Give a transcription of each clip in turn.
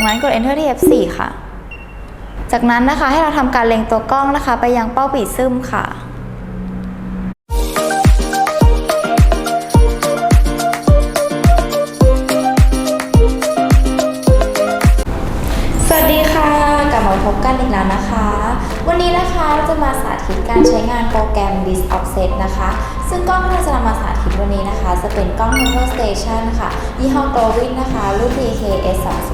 จากนั้นกด enter ที่ F4 ค่ะ จากนั้นนะคะให้เราทำการเล็งตัวกล้องนะคะ ไปยังเป้าปีซึมค่ะสวัสดีค่ะ กลับมาพบกันอีกแล้วนะคะ วันนี้นะคะเราจะมาสาธิตการใช้งานโปรแกรม disoffset นะคะ ซึ่งกล้องที่เราจะนำมาสาธิตวันนี้นะคะ จะเป็นกล้อง Motor Station ค่ะ ยี่ห้อ Glowin นะคะ รุ่น DKS 2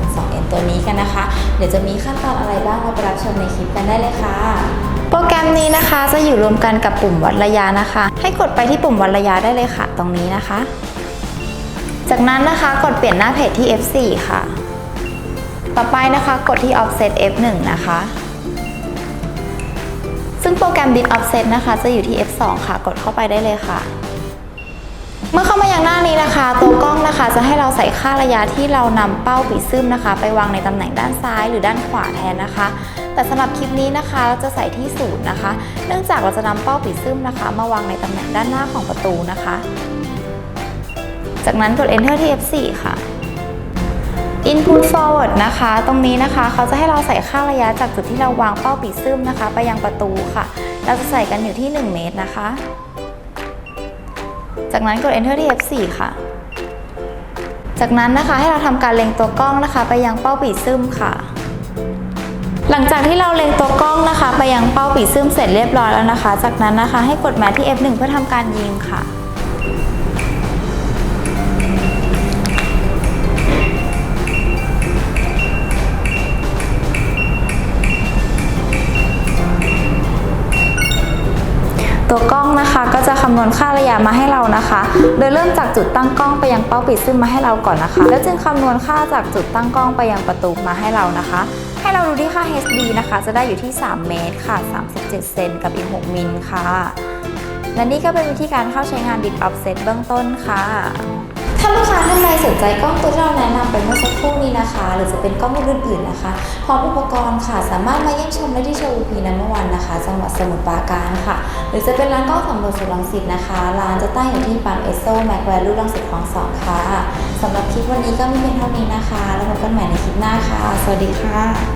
นะคะ เดี๋ยวจะมีขั้นตอนอะไรบ้างเราไปรับชมในคลิปกันได้เลยค่ะ โปรแกรมนี้นะคะจะอยู่รวมกันกับปุ่มวัดระยะนะคะ ให้กดไปที่ปุ่มวัดระยะได้เลยค่ะ ตรงนี้นะคะ จากนั้นนะคะกดเปลี่ยนหน้าเพจที่ F4 ค่ะ ต่อไปนะคะกดที่ offset F1 นะคะซึ่งโปรแกรม Bit Offset นะคะ จะอยู่ที่ F2 ค่ะ กดเข้าไปได้เลยค่ะ เมื่อเข้ามายังหน้านี้นะคะ ตัวกล้องนะคะจะให้เราใส่ค่าระยะที่เรานำเป้าปีซึมนะคะ ไปวางในตำแหน่งด้านซ้ายหรือด้านขวาแทนนะคะ แต่สำหรับคลิปนี้นะคะเราจะใส่ที่ศูนย์นะคะ เนื่องจากเราจะนำเป้าปีซึมนะคะ มาวางในตำแหน่งด้านหน้าของประตูนะคะ จากนั้นกด enter ที่ F4 ค่ะ Input forward นะคะ ตรงนี้นะคะเขาจะให้เราใส่ค่าระยะจากจุดที่เราวางเป้าปีซึมนะคะ ไปยังประตูค่ะ เราจะใส่กันอยู่ที่ 1 เมตรนะคะ จากนั้นกด enter ที่ F4 ค่ะ จากนั้นนะคะให้เราทำการเล็งตัวกล้องนะคะ ไปยังเป้าปีซึมค่ะ หลังจากที่เราเล็งตัวกล้องนะคะ ไปยังเป้าปีซึมเสร็จเรียบร้อยแล้วนะคะ จากนั้นนะคะให้กดแมทที่ F1 เพื่อทำการยิงค่ะ ตัวกล้องนะคะก็จะคำนวณค่าระยะมาให้เรานะคะ โดยเริ่มจากจุดตั้งกล้องไปยังเป้าปิดซึ่งมาให้เราก่อนนะคะ แล้วจึงคำนวณค่าจากจุดตั้งกล้องไปยังประตูมาให้เรานะคะ ให้เราดูที่ค่า HD นะคะ จะได้อยู่ที่ 3 เมตรค่ะ 37 เซนกับอีก 6 มิลค่ะ และนี่ก็เป็นวิธีการเข้าใช้งาน Bit Offset เบื้องต้นค่ะ ถ้าลูกค้าท่านใดสนใจกล้องตัวที่เราแนะนำไปเมื่อสักครู่นี้นะคะ หรือจะเป็นกล้องรุ่นอื่นๆนะคะพร้อมอุปกรณ์ค่ะสามารถมาเยี่ยมชมได้ที่โชว์พีนัมเบอร์วันนะคะ จังหวัดสมุทรปราการค่ะ หรือจะเป็นร้านกล้องสำรวจสุรังสิตนะคะร้านจะตั้งอยู่ที่ปั๊มเอสโซแมกแวลูรังสิตคลองสองค่ะสำหรับคลิปวันนี้ก็มีเพียงเท่านี้นะคะ แล้วพบกันใหม่ในคลิปหน้าค่ะ สวัสดีค่ะ